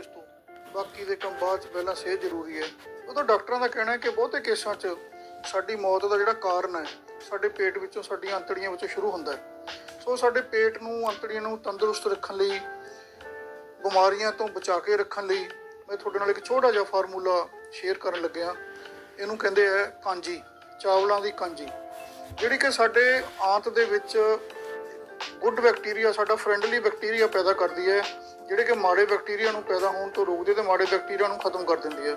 ਇਸ ਤੋਂ। ਬਾਕੀ ਦੇ ਕੰਮ ਬਾਅਦ ਚ ਪਹਿਲਾਂ ਸਿਹਤ ਜ਼ਰੂਰੀ ਹੈ। ਉਦੋਂ ਡਾਕਟਰਾਂ ਦਾ ਕਹਿਣਾ ਹੈ ਕਿ ਬਹੁਤੇ ਕੇਸਾਂ 'ਚ ਸਾਡੀ ਮੌਤ ਦਾ ਜਿਹੜਾ ਕਾਰਨ ਹੈ, ਸਾਡੇ ਪੇਟ ਵਿੱਚੋਂ ਸਾਡੀਆਂ ਅੰਤੜੀਆਂ ਵਿੱਚੋਂ ਸ਼ੁਰੂ ਹੁੰਦਾ ਹੈ। ਸੋ ਸਾਡੇ ਪੇਟ ਨੂੰ, ਅੰਤੜੀਆਂ ਨੂੰ ਤੰਦਰੁਸਤ ਰੱਖਣ ਲਈ, ਬਿਮਾਰੀਆਂ ਤੋਂ ਬਚਾ ਕੇ ਰੱਖਣ ਲਈ ਮੈਂ ਤੁਹਾਡੇ ਨਾਲ ਇੱਕ ਛੋਟਾ ਜਿਹਾ ਫਾਰਮੂਲਾ ਸ਼ੇਅਰ ਕਰਨ ਲੱਗਿਆ। ਇਹਨੂੰ ਕਹਿੰਦੇ ਆ ਕਾਂਜੀ, ਚਾਵਲਾਂ ਦੀ ਕਾਂਜੀ। ਜਿਹੜੀ ਕਿ ਸਾਡੇ ਆਂਤ ਦੇ ਵਿੱਚ ਗੁੱਡ ਬੈਕਟੀਰੀਆ, ਸਾਡਾ ਫ੍ਰੈਂਡਲੀ ਬੈਕਟੀਰੀਆ ਪੈਦਾ ਕਰਦੀ ਹੈ, ਜਿਹੜੇ ਕਿ ਮਾੜੇ ਬੈਕਟੀਰੀਆ ਨੂੰ ਪੈਦਾ ਹੋਣ ਤੋਂ ਰੋਕਦੇ ਤੇ ਮਾੜੇ ਬੈਕਟੀਰੀਆ ਨੂੰ ਖਤਮ ਕਰ ਦਿੰਦੀ ਹੈ।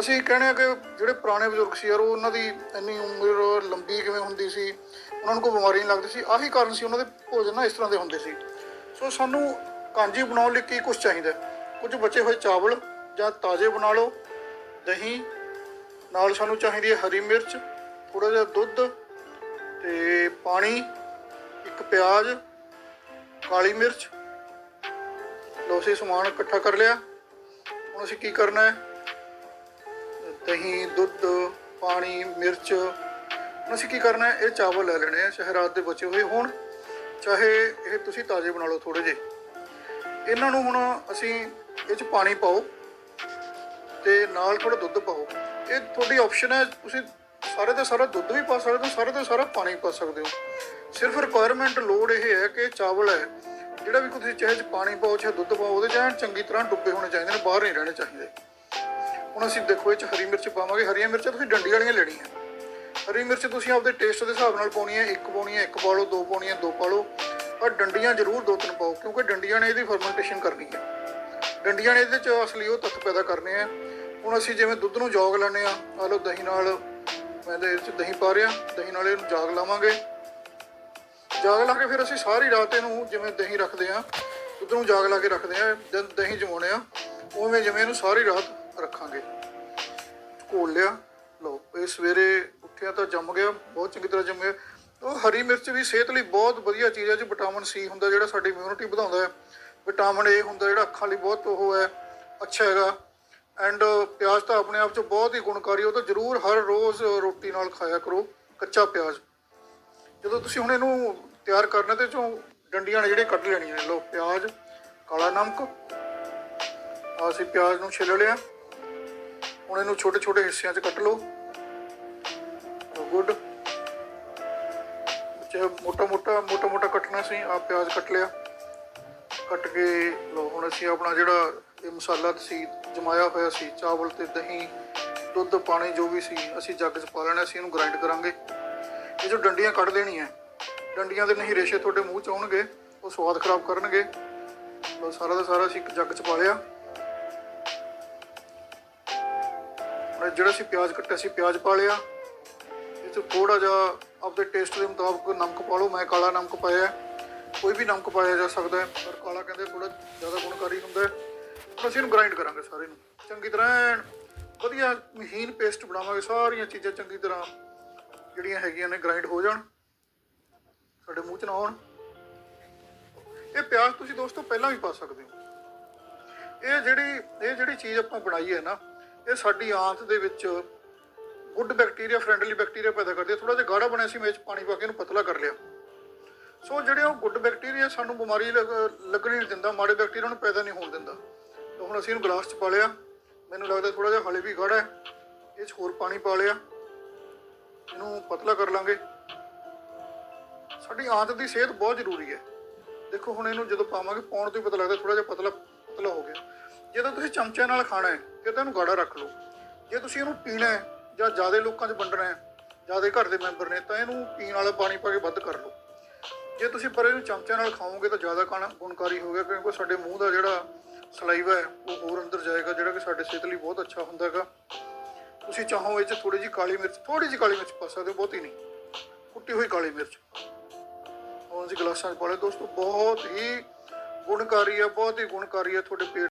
ਅਸੀਂ ਕਹਿੰਦੇ ਆ ਕਿ ਜਿਹੜੇ ਪੁਰਾਣੇ ਬਜ਼ੁਰਗ ਸੀ ਯਾਰ ਉਹਨਾਂ ਦੀ ਇੰਨੀ ਉਮਰ ਲੰਬੀ ਕਿਵੇਂ ਹੁੰਦੀ ਸੀ? ਉਹਨਾਂ ਨੂੰ ਕੋਈ ਬਿਮਾਰੀ ਨਹੀਂ ਲੱਗਦੀ ਸੀ। ਆਹੀ ਕਾਰਨ ਸੀ ਉਹਨਾਂ ਦੇ ਭੋਜਨ ਨਾ ਇਸ ਤਰ੍ਹਾਂ ਦੇ ਹੁੰਦੇ ਸੀ। ਸੋ ਸਾਨੂੰ ਕਾਂਜੀ ਬਣਾਉਣ ਲਈ ਕੀ ਕੁਝ ਚਾਹੀਦਾ ਕੁਝ ਬਚੇ ਹੋਏ ਚਾਵਲ ਜਾਂ ਤਾਜ਼ੇ ਬਣਾ ਲਓ। ਦਹੀਂ, ਨਾਲ ਸਾਨੂੰ ਚਾਹੀਦੀ ਹੈ ਹਰੀ ਮਿਰਚ ਥੋੜਾ ਜਿਹਾ ਦੁੱਧ ਤੇ ਪਾਣੀ। ਇੱਕ ਪਿਆਜ਼, ਕਾਲੀ ਮਿਰਚ ਲੋ ਅਸੀਂ ਸਮਾਨ ਇਕੱਠਾ ਕਰ ਲਿਆ। ਹੁਣ ਅਸੀਂ ਕੀ ਕਰਨਾ ਹੈ? ਦਹੀਂ, ਦੁੱਧ, ਪਾਣੀ, ਮਿਰਚ। ਹੁਣ ਅਸੀਂ ਕੀ ਕਰਨਾ ਹੈ? ਇਹ ਚਾਵਲ ਲੈ ਲੈਣੇ ਆ ਚਾਹੇ ਰਾਤ ਦੇ ਬਚੇ ਹੋਏ ਹੋਣ। ਚਾਹੇ ਇਹ ਤੁਸੀਂ ਤਾਜ਼ੇ ਬਣਾ ਲਓ ਥੋੜੇ ਜਿਹੇ। ਇਹਨਾਂ ਨੂੰ ਹੁਣ ਅਸੀਂ ਇਹ ਚ ਪਾਣੀ ਪਾਓ ਤੇ ਨਾਲ ਥੋੜਾ ਦੁੱਧ ਪਾਓ। ਇਹ ਤੁਹਾਡੀ ਆਪਸ਼ਨ ਹੈ, ਤੁਸੀਂ ਸਾਰੇ ਦਾ ਸਾਰਾ ਦੁੱਧ ਵੀ ਪਾ ਸਕਦੇ ਹੋ, ਸਾਰੇ ਦਾ ਸਾਰਾ ਪਾਣੀ ਪਾ ਸਕਦੇ ਹੋ। ਸਿਰਫ ਰਿਕੁਆਇਰਮੈਂਟ ਲੋਡ ਇਹ ਹੈ ਕਿ ਚਾਵਲ ਹੈ, ਜਿਹੜਾ ਵੀ ਤੁਸੀਂ ਚਾਹੇ ਚ ਪਾਣੀ ਪਾਓ ਚਾਹੇ ਦੁੱਧ ਪਾਓ, ਉਹਦੇ ਚ ਚੰਗੀ ਤਰ੍ਹਾਂ ਡੁੱਬੇ ਹੋਣੇ ਚਾਹੀਦੇ ਨੇ, ਬਾਹਰ ਨਹੀਂ ਰਹਿਣੇ ਚਾਹੀਦੇ। ਹੁਣ ਅਸੀਂ ਦੇਖੋ ਇਹ ਚ ਹਰੀ ਮਿਰਚ ਪਾਵਾਂਗੇ, ਹਰੀਆਂ ਮਿਰਚਾਂ ਤੁਸੀਂ ਡੰਡੀ ਵਾਲੀਆਂ ਲੈਣੀਆਂ। ਹਰੀ ਮਿਰਚ ਤੁਸੀਂ ਆਪਦੇ ਟੇਸਟ ਦੇ ਹਿਸਾਬ ਨਾਲ ਪਾਉਣੀ ਹੈ, ਇੱਕ ਪਾਉਣੀ ਹੈ, ਇੱਕ ਪਾ ਲਓ ਦੋ ਪਾਉਣੀ ਹੈ, ਦੋ ਪਾ ਲਓ ਪਰ ਡੰਡੀਆਂ ਜ਼ਰੂਰ ਦੋ ਤਿੰਨ ਪਾਓ, ਕਿਉਂਕਿ ਡੰਡੀਆਂ ਨੇ ਇਹਦੀ ਫਰਮੈਂਟੇਸ਼ਨ ਕਰਨੀ ਹੈ। ਡੰਡੀਆਂ ਨੇ ਇਹਦੇ ਚ ਅਸਲੀ ਉਹ ਤੱਤ ਪੈਦਾ ਕਰਨੇ ਆ। ਹੁਣ ਅਸੀਂ ਜਿਵੇਂ ਦੁੱਧ ਨੂੰ ਜੋਗ ਲੈਣੇ ਆ ਆ ਲਓ ਦਹੀਂ ਨਾਲ, ਮੈਂ ਇਹਦੇ ਚ ਦਹੀਂ ਪਾ ਰਿਹਾ, ਦਹੀਂ ਨਾਲ ਇਹਨੂੰ ਜਾਗ ਲਾਵਾਂਗੇ। ਜਾਗ ਲਾ ਕੇ ਫਿਰ ਅਸੀਂ ਸਾਰੀ ਰਾਤ ਇਹਨੂੰ ਜਿਵੇਂ ਦਹੀਂ ਰੱਖਦੇ ਆ ਦੁੱਧ ਜਾਗ ਲਾ ਕੇ ਰੱਖਦੇ ਆ ਜਦ ਦਹੀਂ ਜਮਾਉਣੇ ਆ, ਉਵੇਂ ਜਿਵੇਂ ਇਹਨੂੰ ਸਾਰੀ ਰਾਤ ਰੱਖਾਂਗੇ। ਘੋਲ ਲਿਆ, ਲਓ, ਇਹ ਸਵੇਰੇ ਉੱਠਿਆ ਤਾਂ ਜੰਮ ਗਿਆ, ਬਹੁਤ ਚੰਗੀ ਤਰ੍ਹਾਂ ਜੰਮ ਗਿਆ। ਉਹ ਹਰੀ ਮਿਰਚ ਵੀ ਸਿਹਤ ਲਈ ਬਹੁਤ ਵਧੀਆ ਚੀਜ਼ ਹੈ ਜੀ ਵਿਟਾਮਿਨ ਸੀ ਹੁੰਦਾ ਜਿਹੜਾ ਸਾਡੀ ਇਮਿਊਨਿਟੀ ਵਧਾਉਂਦਾ ਹੈ। ਵਿਟਾਮਿਨ ਏ ਹੁੰਦਾ ਜਿਹੜਾ ਅੱਖਾਂ ਲਈ ਬਹੁਤ ਉਹ ਹੈ, ਅੱਛਾ ਹੈਗਾ। ਐਂਡ ਪਿਆਜ਼ ਤਾਂ ਆਪਣੇ ਆਪ 'ਚ ਬਹੁਤ ਹੀ ਗੁਣਕਾਰੀ ਉਹ ਤਾਂ ਜ਼ਰੂਰ ਹਰ ਰੋਜ਼ ਰੋਟੀ ਨਾਲ ਖਾਇਆ ਕਰੋ, ਕੱਚਾ ਪਿਆਜ਼। ਜਦੋਂ ਤੁਸੀਂ ਹੁਣ ਇਹਨੂੰ ਤਿਆਰ ਕਰਨਾ ਤੇ ਚੋਂ ਡੰਡੀਆਂ ਨੇ ਜਿਹੜੇ ਕੱਢ ਲੈਣੀਆਂ ਨੇ ਲਓ ਪਿਆਜ਼, ਕਾਲਾ ਨਮਕ, ਆਹ ਅਸੀਂ ਪਿਆਜ਼ ਨੂੰ ਛਿੱਲ ਲਿਆ। ਹੁਣ ਇਹਨੂੰ ਛੋਟੇ ਛੋਟੇ ਹਿੱਸਿਆਂ 'ਚ ਕੱਟ ਲਓ। ਗੁੱਡ। ਚਾਹੇ ਮੋਟਾ ਮੋਟਾ ਮੋਟਾ ਮੋਟਾ ਕੱਟਣਾ ਸੀ ਆ ਪਿਆਜ਼ ਕੱਟ ਲਿਆ। ਕੱਟ ਕੇ, ਲਓ ਹੁਣ ਅਸੀਂ ਆਪਣਾ ਜਿਹੜਾ ਇਹ ਮਸਾਲਾ ਸੀ ਜਮਾਇਆ ਹੋਇਆ ਸੀ, ਚਾਵਲ ਤੇ ਦਹੀਂ, ਦੁੱਧ, ਪਾਣੀ ਜੋ ਵੀ ਸੀ, ਅਸੀਂ ਜੱਗ 'ਚ ਪਾ ਲੈਣਾ ਸੀ, ਇਹਨੂੰ ਗ੍ਰਾਈਂਡ ਕਰਾਂਗੇ। ਇਹ ਜੋ ਡੰਡੀਆਂ ਕੱਢ ਦੇਣੀਆਂ ਡੰਡੀਆਂ ਦੇ ਨਹੀਂ ਰੇਸ਼ੇ ਤੁਹਾਡੇ ਮੂੰਹ 'ਚ ਆਉਣਗੇ, ਉਹ ਸਵਾਦ ਖਰਾਬ ਕਰਨਗੇ। ਲਓ ਸਾਰਾ ਦਾ ਸਾਰਾ ਅਸੀਂ ਇੱਕ ਜੱਗ 'ਚ ਪਾ ਲਿਆ। ਹੁਣ ਜਿਹੜਾ ਅਸੀਂ ਪਿਆਜ਼ ਕੱਟਿਆ ਸੀ, ਪਿਆਜ਼ ਪਾ ਲਿਆ। ਇਹ 'ਚ ਥੋੜਾ ਜਿਹਾ ਆਪਦੇ ਟੇਸਟ ਦੇ ਮੁਤਾਬਕ ਨਮਕ ਪਾ ਲਓ। ਮੈਂ ਕਾਲਾ ਨਮਕ ਪਾਇਆ ਕੋਈ ਵੀ ਨਮਕ ਪਾਇਆ ਜਾ ਸਕਦਾ ਹੈ, ਪਰ ਕਾਲਾ ਕਹਿੰਦੇ ਥੋੜਾ ਜ਼ਿਆਦਾ ਗੁਣਕਾਰੀ ਹੁੰਦਾ ਹੈ। ਹੁਣ ਅਸੀਂ ਇਹਨੂੰ ਗ੍ਰਾਈਂਡ ਕਰਾਂਗੇ ਸਾਰੇ ਨੂੰ। ਚੰਗੀ ਤਰ੍ਹਾਂ ਵਧੀਆ ਮਹੀਨ ਪੇਸਟ ਬਣਾਵਾਂਗੇ, ਸਾਰੀਆਂ ਚੀਜ਼ਾਂ ਚੰਗੀ ਤਰ੍ਹਾਂ। ਜਿਹੜੀਆਂ ਹੈਗੀਆਂ ਨੇ ਗ੍ਰਾਈਂਡ ਹੋ ਜਾਣ, ਸਾਡੇ ਮੂੰਹ 'ਚ ਨਾ ਆਉਣ। ਇਹ ਪਿਆਜ਼ ਤੁਸੀਂ ਦੋਸਤੋ ਪਹਿਲਾਂ ਵੀ ਪਾ ਸਕਦੇ ਹੋ। ਇਹ ਜਿਹੜੀ ਇਹ ਜਿਹੜੀ ਚੀਜ਼ ਆਪਾਂ ਬਣਾਈ ਹੈ ਨਾ, ਇਹ ਸਾਡੀ ਆਂਤ ਦੇ ਵਿੱਚ ਗੁੱਡ ਬੈਕਟੀਰੀਆ ਫ੍ਰੈਂਡਲੀ ਬੈਕਟੀਰੀਆ ਪੈਦਾ ਕਰਦੀ ਹੈ। ਥੋੜਾ ਜਿਹਾ ਗਾੜਾ ਬਣਿਆ ਸੀ, ਮੈਂ 'ਚ ਪਾਣੀ ਪਾ ਕੇ ਇਹਨੂੰ ਪਤਲਾ ਕਰ ਲਿਆ। ਸੋ ਜਿਹੜੇ ਉਹ ਗੁੱਡ ਬੈਕਟੀਰੀਆ ਸਾਨੂੰ ਬਿਮਾਰੀ ਲੱਗ- ਲੱਗਣੀ ਨਹੀਂ ਦਿੰਦਾ, ਮਾੜੇ ਬੈਕਟੀਰੀਆ ਨੂੰ ਪੈਦਾ ਨਹੀਂ ਹੋਣ ਦਿੰਦਾ। ਤਾਂ ਹੁਣ ਅਸੀਂ ਇਹਨੂੰ ਗਲਾਸ 'ਚ ਪਾ ਲਿਆ। ਮੈਨੂੰ ਲੱਗਦਾ ਥੋੜਾ ਜਿਹਾ ਹਲੇ ਵੀ ਗਾੜਾ ਹੈ। ਇਹ 'ਚ ਹੋਰ ਪਾਣੀ ਪਾ ਲਿਆ। ਇਹਨੂੰ ਪਤਲਾ ਕਰ ਲਾਂਗੇ। ਸਾਡੀ ਆਂਤ ਦੀ ਸਿਹਤ ਬਹੁਤ ਜ਼ਰੂਰੀ ਹੈ। ਦੇਖੋ, ਹੁਣ ਇਹਨੂੰ ਜਦੋਂ ਪਾਵਾਂਗੇ, ਪਾਉਣ ਤੋਂ ਹੀ ਪਤਾ ਲੱਗਦਾ ਥੋੜਾ ਜਿਹਾ ਪਤਲਾ ਪਤਲਾ ਹੋ ਗਿਆ। ਜੇ ਤਾਂ ਤੁਸੀਂ ਚਮਚੇ ਨਾਲ ਖਾਣਾ ਹੈ ਫਿਰ ਤਾਂ ਇਹਨੂੰ ਗਾੜਾ ਰੱਖ ਲਓ। ਜੇ ਤੁਸੀਂ ਇਹਨੂੰ ਪੀਣਾ ਹੈ, ਜਾਂ ਜ਼ਿਆਦਾ ਲੋਕਾਂ 'ਚ ਵੰਡਣਾ ਹੈ, ਜ਼ਿਆਦਾ ਘਰ ਦੇ ਮੈਂਬਰ ਨੇ, ਤਾਂ ਇਹਨੂੰ ਪੀਣ ਵਾਲਾ ਪਾਣੀ ਪਾ ਕੇ ਵੱਧ ਕਰ ਲਓ। ਜੇ ਤੁਸੀਂ ਪਰ ਇਹਨੂੰ ਚਮਚੇ ਨਾਲ ਖਾਓਗੇ, ਤਾਂ ਜ਼ਿਆਦਾ ਖਾਣਾ ਗੁਣਕਾਰੀ ਹੋਵੇਗਾ ਕਿਉਂਕਿ ਸਾਡੇ ਮੂੰਹ ਦਾ ਜਿਹੜਾ ਸਲਾਈਵਾ ਹੈ, ਉਹ ਹੋਰ ਅੰਦਰ ਜਾਏਗਾ, ਜਿਹੜਾ ਕਿ ਸਾਡੇ ਸਿਹਤ ਲਈ ਬਹੁਤ ਅੱਛਾ ਹੁੰਦਾ ਹੈਗਾ। ਤੁਸੀਂ ਚਾਹੋ ਇਹ 'ਚ ਥੋੜੀ ਜਿਹੀ ਕਾਲੀ ਮਿਰਚ ਥੋੜੀ ਜਿਹੀ ਕਾਲੀ ਮਿਰਚ ਪਾ ਸਕਦੇ ਹੋ, ਬਹੁਤੀ ਨਹੀਂ। ਕੁੱਟੀ ਹੋਈ ਕਾਲੀ ਮਿਰਚ। ਹੁਣ ਅਸੀਂ ਗਲਾਸਾਂ 'ਚ ਪਾ ਲਿਆ ਦੋਸਤੋ, ਬਹੁਤ ਹੀ ਗੁਣਕਾਰੀ ਆ, ਬਹੁਤ ਹੀ ਗੁਣਕਾਰੀ ਆ ਤੁਹਾਡੇ ਪੇਟ